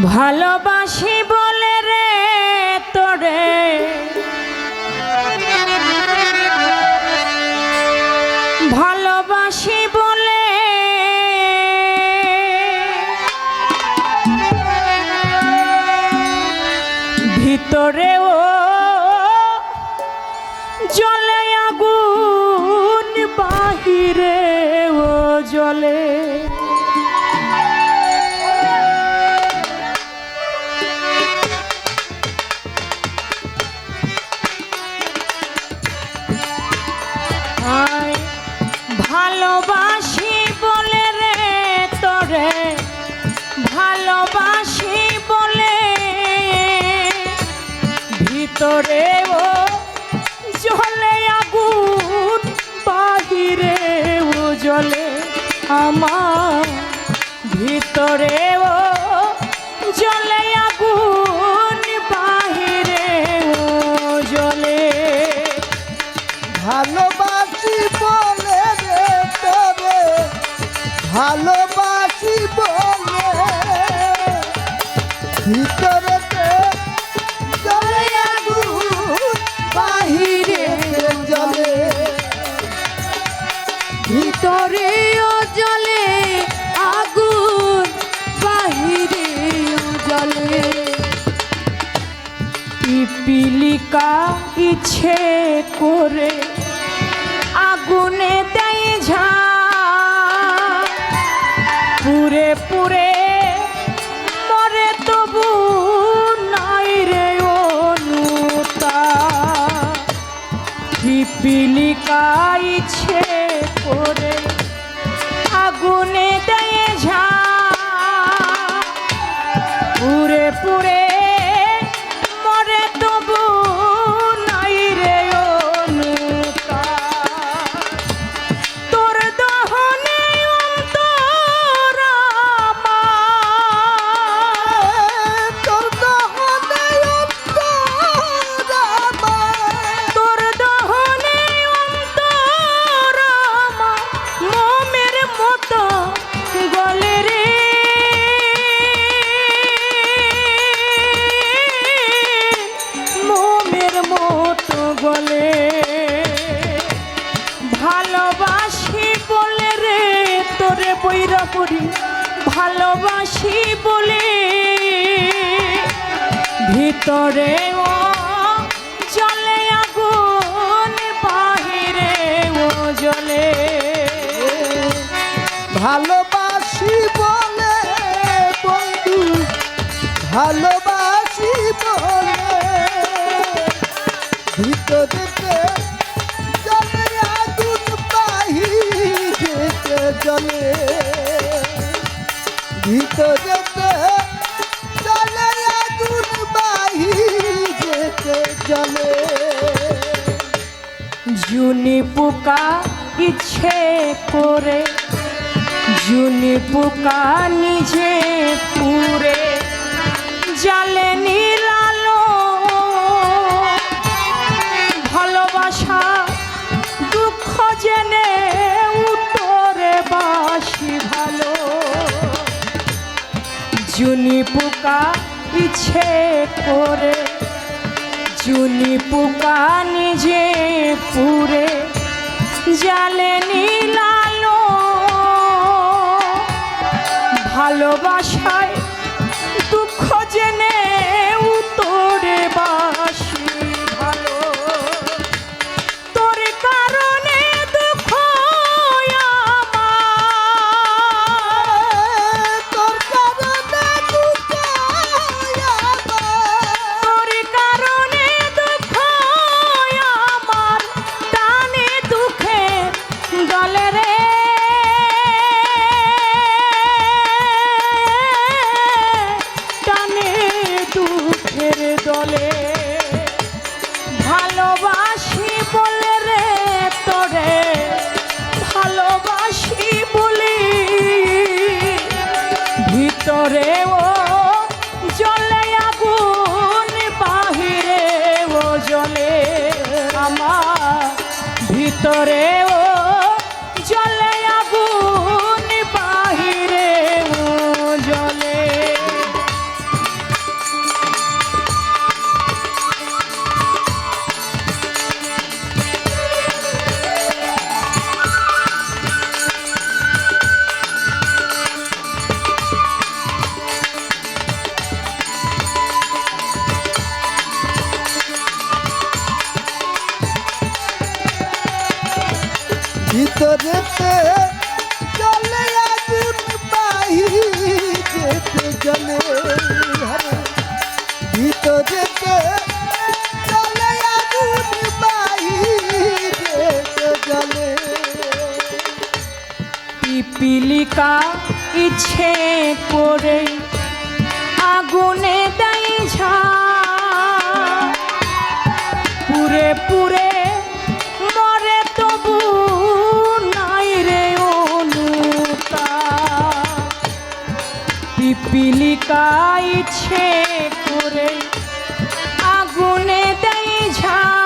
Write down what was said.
ভালোবাসি বলে রে তোরে। আমার ভিতরে ও জলে আগুন বাহিরে ও জলে ভালোবাসি বলে রে তবে, ভালোবাসি বলে ভিতরেতে ভিতরেও জলে আগুন বাহিরেও জলে। পিপিলিকা ইচ্ছে করে আগুনে পড়ি ভালোবাসি বলে। ভিতরে ও জলে আগুন, বাহিরে ও জলে। ভালোবাসি বলে বন্ধু, ভালোবাসি বলে। ভিতরেতে জলে আগুন বাহিরেতে জলে। ভিতরেতে জলে জুনি পোকা ইচ্ছে করে জুনি পোকা নিজে পুরে জালে নীলালো জুনি পোকা ইচ্ছে করে জুনি পোকা নিজে পুরে জালে নীলালো। ভালোবাসায় ভিতরে ও যেতে চলে আগুন বাহি যেতে জলে হরে ভিতরেতে চলে আগুন বাহি যেতে জলে পিপিলিকা ইচ্ছে করে আগুনে পিপিলিকা ইচ্ছে করে আগুনে দেয় ঝা।